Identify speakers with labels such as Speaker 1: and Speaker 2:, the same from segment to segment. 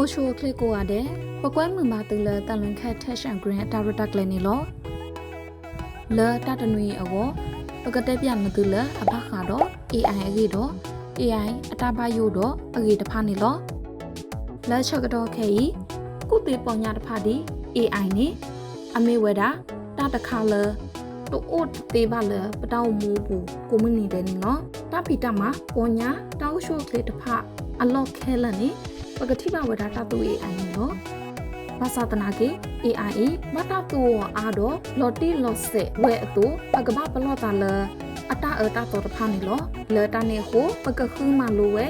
Speaker 1: အိုရှိုကလစ်ကိုရတဲ့ပကွဲမှုမာတူလတန်လွန်ခတ်ထက်ရှန်ဂရင်းတာရတက်လည်းနေလောလာတတနွေအောပကတဲ့ပြမတူလအဘခါတော့ AI အကြီးတော့ AI အတဘယိုတော့အကြီးတဖာနေလောလာချက်ကတော့ခဲဤကုတေပေါ်ညာတဖာဒီ AI နေအမေဝဒါတတခါလတူအိုတေပါလပတောင်းမူဘူးကိုမနီတယ်နော်တဖီတမပေါ်ညာတောက်ရှိုကလေးတဖာအလော့ခဲလနေ ပကတိပါဝဒါတတူ AI နော်ဘာသာတနာကေ AI မတာတူအားတော့လော်တီလော်ဆက်ဝဲအတူပကဘာပလော့တာလအတာအတာတော်တဖာနေလောလေတာနေကိုပကခူးမလိုဝဲ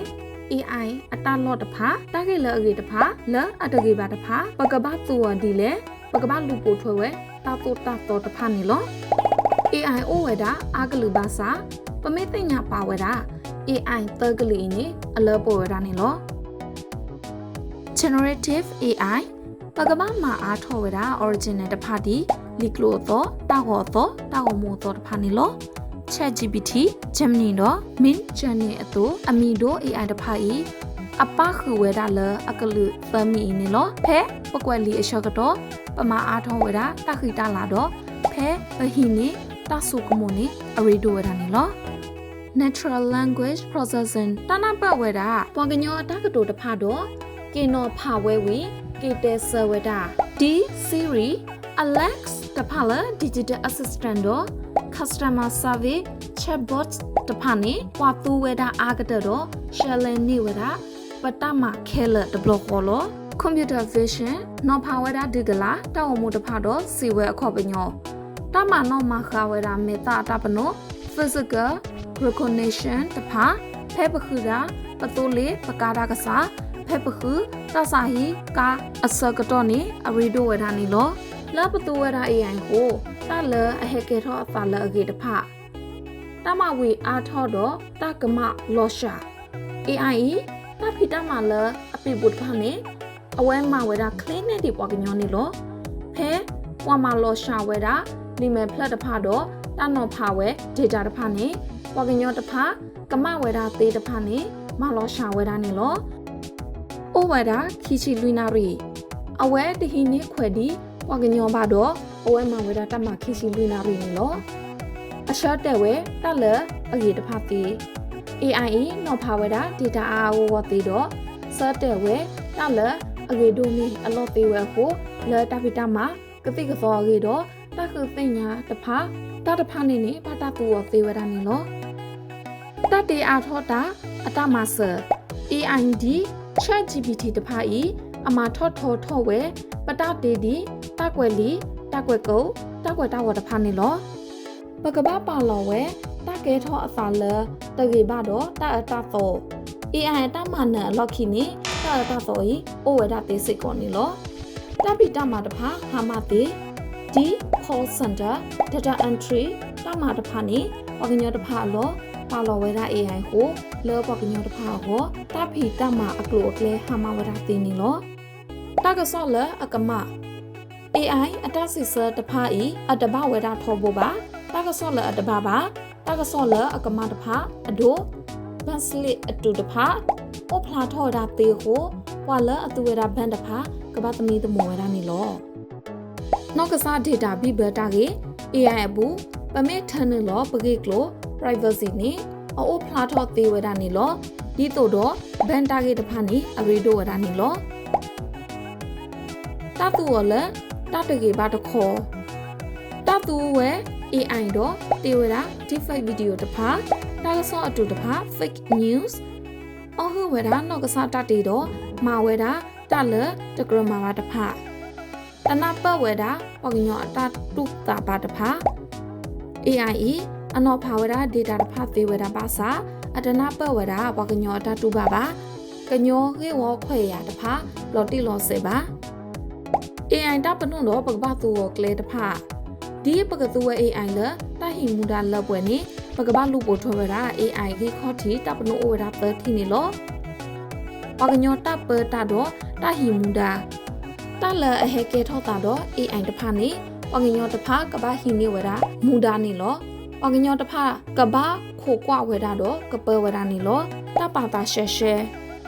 Speaker 1: AI အတာလော့တဖာတာကေလအကေတဖာလအတကေပါတဖာပကဘာတူဒီလေပကဘာလူပိုထွဲဝဲတာတူတာတော်တဖာနေလော AI အိုဝဲတာအာကလူဘာစာပမေတင်ညာပါဝဲတာ AI တကလီနေအလောပေါ်ဝဲတာနေလော generative AI ပကမမှာအားထော်ဝဲတာ original တဖာတီလီကလိုတော့တာဟောတော့တာဟောမို့တော့တဖာနေလော ChatGPT Gemini တော့ Min Journey အတူအမီတို့ AI တဖာဤအပခုဝဲတာလအကလူသမီနေလောဖဲပကွက်လီအလျှော့ကတော့ပမာအားထော်ဝဲတာတခိတာလာတော့ဖဲဘဟီနေတဆုကမုန်နေအရီဒိုဝဲတာနေလော natural language processing တနပတ်ဝဲတာပွာကညောတကတိုတဖာတော့ ကေနော်ဖာဝဲဝီကေတဲဆဝဲတာ D Siri Alex တဖာလ digital assistant တော့ customer service chatbot တဖာနေပွာတူဝဲတာအာကတတော့ shell နေဝဲတာပတမခဲလတဘလခေါ်လို့ computer vision နော်ဖာဝဲတာဒီကလာတောက်မှုတဖာတော့စီဝဲအခေါ်ပညောတမနော်မခဝဲတာမေတာတပနော physical recognition တဖာဖဲပခုတာပတိုးလေးပကားတာကစား ဖဲပခုတဆာဟီကာအစကတော့နေအရီဒိုဝဲတာနေလောလာပတိုးဝဲတာ AI ကိုတလအဟေကေထောအဖလအကေတဖတမဝီအားထောတော့တကမလောရှာ AI တဖိတမလအပိပုတ်ဖာနေအဝဲမဝဲတာကလင်းနဲ့ဒီပွားကညောနေလောဖဲပွားမလောရှာဝဲတာလီမဲဖလက်တဖတော့တနော်ဖာဝဲဒေတာတဖနေပွားကညောတဖကမဝဲတာသေးတဖနေမလောရှာဝဲတာနေလော အိုဝဲတာခီချီလွိနာရီအဝဲတဟိနေခွဲဒီပွားကညောပါတော့အဝဲမဝဲတာတမခီချီလွိနာရီနေလောအရှော့တဲ့ဝဲတက်လအကြီးတဖတီ AI နော်ဖာဝဲတာ data အားဝဝသေးတော့ search တဲ့ဝဲတက်လအကြီးဒိုမီအလော့သေးဝဲကိုလဲတပိတမှာကတိကစောကြီးတော့တခုသိညာတဖာတတဖာနေနေပါတတူဝသေးဝဲတာနေလောတတေအားထောတာအတမဆာ AID ChatGPT တဖာဤအမထောထောထောဝဲပတတေဒီတကွယ်လီတကွယ်ကုတ်တကွယ်တဝတဖာနေလောပကပပါလောဝဲတကဲထောအစာလတကေဘတော့တအတသော AI တမနလော်ခီနီတအတသောဤအိုဝဲတာတေစိတ်ကောနေလောတပိတမတဖာဟာမတေဒီ call center data entry တမတဖာနေပကညောတဖာလော ပါလောဝဲတာ AI ကိုလောပကညောတဖာကိုတဖိတမအကလိုအကလဲဟာမဝဲတာတေနေလောတကဆော့လအကမ AI အတစစ်စတဖာဤအတဘဝဲတာထောဖို့ပါတကဆော့လအတဘပါတကဆော့လအကမတဖာအဒိုဘန်စလစ်အတူတဖာအိုဖလာထော်တာတေကိုဝါလအတူဝဲတာဘန်တဖာကဘာသမီးတမောဝဲတာနေလောနောက်ကစား data ဘိဘတာကေ AI အဘူးပမေထန်နလောပကေကလို privacy နေအိုဖလာထော်တေဝဲတာနေလောဒီတို့တော့ဘန်တာကေတဖာနေအရီဒိုဝဲတာနေလောတတူဝလတတကေဘာတခေါ်တတူဝဲ AI တော့တေဝရာ deepfake video တဖာတာကဆော့အတူတဖာ fake news အော်ဟဝဲတာနောက်ကစားတတေတော့မာဝဲတာတလတကရမာပါတဖာတနပတ်ဝဲတာပေါကညောအတတုတာပါတဖာ AI အနော်ဖာဝဲတာ data တဖာသေးဝဲတာပါစာအတနပတ်ဝဲတာပေါကညောအတတုပါပါကညောခေဝခွေရတဖာလော်တီလော်စေပါ AI တပနုတော့ပကပသူကိုကလေတဖာဒီပကသူဝဲ AI လတဟိမူဒါလပွဲနေပကပလူပိုထွဲဝရာ AI ခေခေါတီတပနုအိုရာပတိနေလောပကညောတပတာတော့တဟိမူဒါတလအဟေကေထောတာတော့ AI တဖာနေပကညောတဖာကပဟိနေဝရာမူဒါနေလော ပကညောတဖာကပခိုကွဝဲတာတော့ကပဝဲတာနေလောတပါတာရှဲရှဲ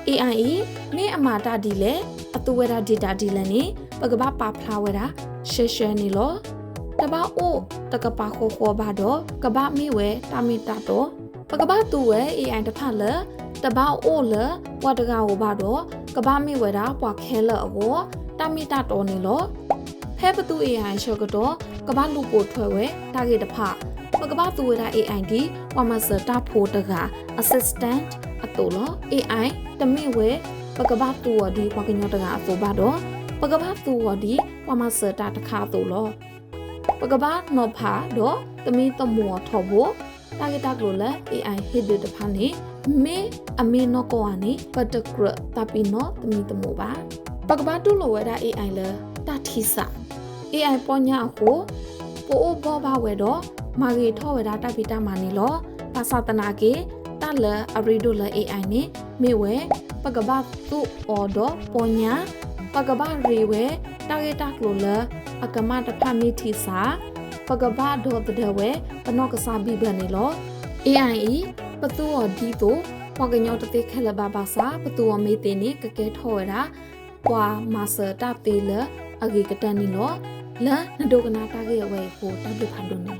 Speaker 1: AI နေအမာတာဒီလေအတူဝဲတာ data ဒီလေနေပကပပါဖလာဝဲတာရှယ်ရှယ်နေလောတဘာအိုတကပါခိုခိုဘာတော့ကဘာမီဝဲတာမီတာတော့ပကပတူဝဲ AI တဖတ်လေတဘာအိုလေဝတ်တကာဝဘာတော့ကဘာမီဝဲတာပွားခဲလအဝတာမီတာတော်နေလောဖဲပတူ AI ရှော့ကတော့ကဘာလူပိုထွဲဝဲတာဂေတဖ ပကပတူဝဲတာ AI ဒီဝါမစတာဖိုတက assistant အတူလော AI တမိဝဲပကပတူဝဒီပကညောတကအဆိုပါတော့ပကပတူဝဒီဝါမစတာတခါတူလောပကပနောဖာတော့တမိတမောထောဘတာဂေတာကလိုလဲ AI ဟစ်ဒတဖာနေမေအမေနောကော ani ပတကရတပီနောတမိတမောပါပကပတူလိုဝဲတာ AI လဲတာထီစာ AI ပေါ်ညာကိုပိုးဘောပါဝဲတော့ မာဂီထောဝဲတာတပိတာမာနီလောပါစာတနာကေတလအရီဒိုလ AI နေမေဝဲပကဘာသူအော်ဒပေါ်ညာပကဘာရီဝဲတာဂေတာကလိုလအကမတဖမီတီစာပကဘာဒေါ်တဲ့ဝဲပနော့ကစားပြီးဘနေလော AI ပတူော်ဒီတိုပကညောတတိခဲလဘာဘာစာပတူော်မေတေနေကကဲထောဝဲတာပွာမာစတာတေလအဂေကတန်နီလောလနဒိုကနာတာကေဝဲကိုတပ်လူဖန်ဒုန်နီလော